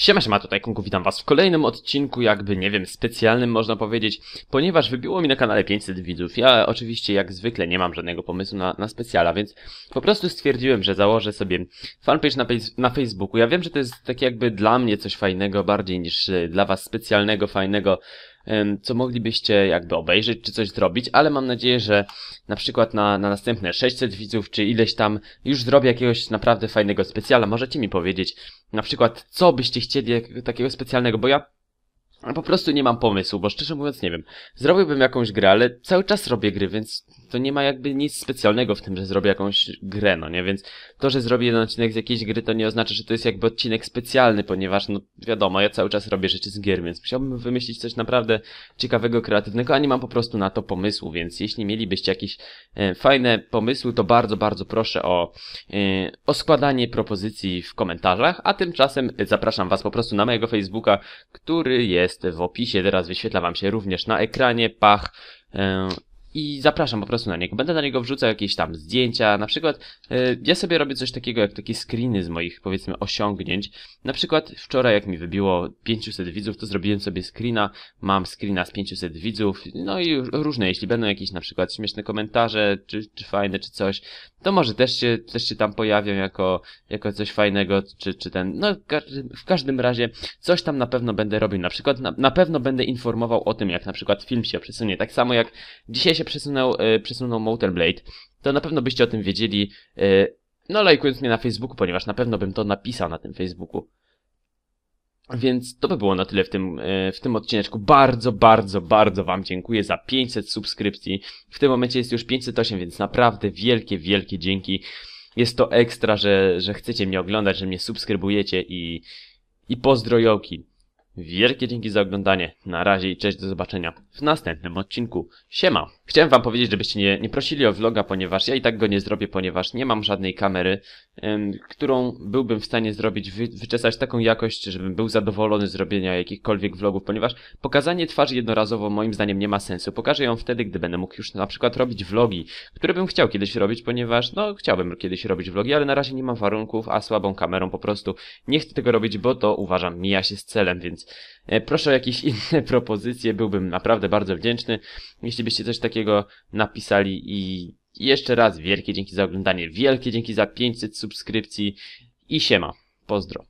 Siema, siema, tutaj Kunku, witam was w kolejnym odcinku, jakby, nie wiem, specjalnym można powiedzieć, ponieważ wybiło mi na kanale 500 widzów. Ja oczywiście, jak zwykle, nie mam żadnego pomysłu na, na specjala, więc po prostu stwierdziłem, że założę sobie fanpage na, na Facebooku. Ja wiem, że to jest tak jakby dla mnie coś fajnego, bardziej niż y, dla was specjalnego, fajnego, co moglibyście jakby obejrzeć czy coś zrobić, ale mam nadzieję, że na przykład na, na następne 600 widzów czy ileś tam już zrobię jakiegoś naprawdę fajnego specjala. Możecie mi powiedzieć na przykład co byście chcieli takiego specjalnego, bo ja po prostu nie mam pomysłu, bo szczerze mówiąc nie wiem. Zrobiłbym jakąś grę, ale cały czas robię gry, więc to nie ma jakby nic specjalnego w tym, że zrobię jakąś grę, no nie? Więc to, że zrobię jeden odcinek z jakiejś gry, to nie oznacza, że to jest jakby odcinek specjalny, ponieważ, no wiadomo, ja cały czas robię rzeczy z gier, więc musiałbym wymyślić coś naprawdę ciekawego, kreatywnego, a nie mam po prostu na to pomysłu, więc jeśli mielibyście jakieś e, fajne pomysły, to bardzo, bardzo proszę o, e, o składanie propozycji w komentarzach, a tymczasem zapraszam was po prostu na mojego Facebooka, który jest w opisie, teraz wyświetla wam się również na ekranie, pach, e, zapraszam po prostu na niego. Będę na niego wrzucał jakieś tam zdjęcia, na przykład yy, ja sobie robię coś takiego jak takie screeny z moich powiedzmy osiągnięć. Na przykład wczoraj jak mi wybiło 500 widzów, to zrobiłem sobie screena, mam screena z 500 widzów, no i różne, jeśli będą jakieś na przykład śmieszne komentarze, czy, czy fajne, czy coś, to może też się, też się tam pojawią jako, jako coś fajnego, czy, czy ten, no w każdym razie coś tam na pewno będę robił, na przykład na, na pewno będę informował o tym, jak na przykład film się przesunie, tak samo jak dzisiaj się przesunął, e, przesunął Motor Blade, to na pewno byście o tym wiedzieli, e, no lajkując mnie na Facebooku, ponieważ na pewno bym to napisał na tym Facebooku. Więc to by było na tyle w tym, e, w tym odcineczku. Bardzo, bardzo, bardzo Wam dziękuję za 500 subskrypcji. W tym momencie jest już 508, więc naprawdę wielkie, wielkie dzięki. Jest to ekstra, że, że chcecie mnie oglądać, że mnie subskrybujecie i, i pozdrojoki. Wielkie dzięki za oglądanie. Na razie i cześć, do zobaczenia w następnym odcinku. Siema! Chciałem wam powiedzieć, żebyście nie, nie prosili o vloga, ponieważ ja i tak go nie zrobię, ponieważ nie mam żadnej kamery, ym, którą byłbym w stanie zrobić, wy, wyczesać taką jakość, żebym był zadowolony z robienia jakichkolwiek vlogów, ponieważ pokazanie twarzy jednorazowo moim zdaniem nie ma sensu. Pokażę ją wtedy, gdy będę mógł już na przykład robić vlogi, które bym chciał kiedyś robić, ponieważ no chciałbym kiedyś robić vlogi, ale na razie nie mam warunków, a słabą kamerą po prostu nie chcę tego robić, bo to uważam mija się z celem, więc e, proszę o jakieś inne propozycje, byłbym naprawdę bardzo wdzięczny, jeśli byście coś takiego takiego napisali i jeszcze raz wielkie dzięki za oglądanie, wielkie dzięki za 500 subskrypcji i siema, pozdro.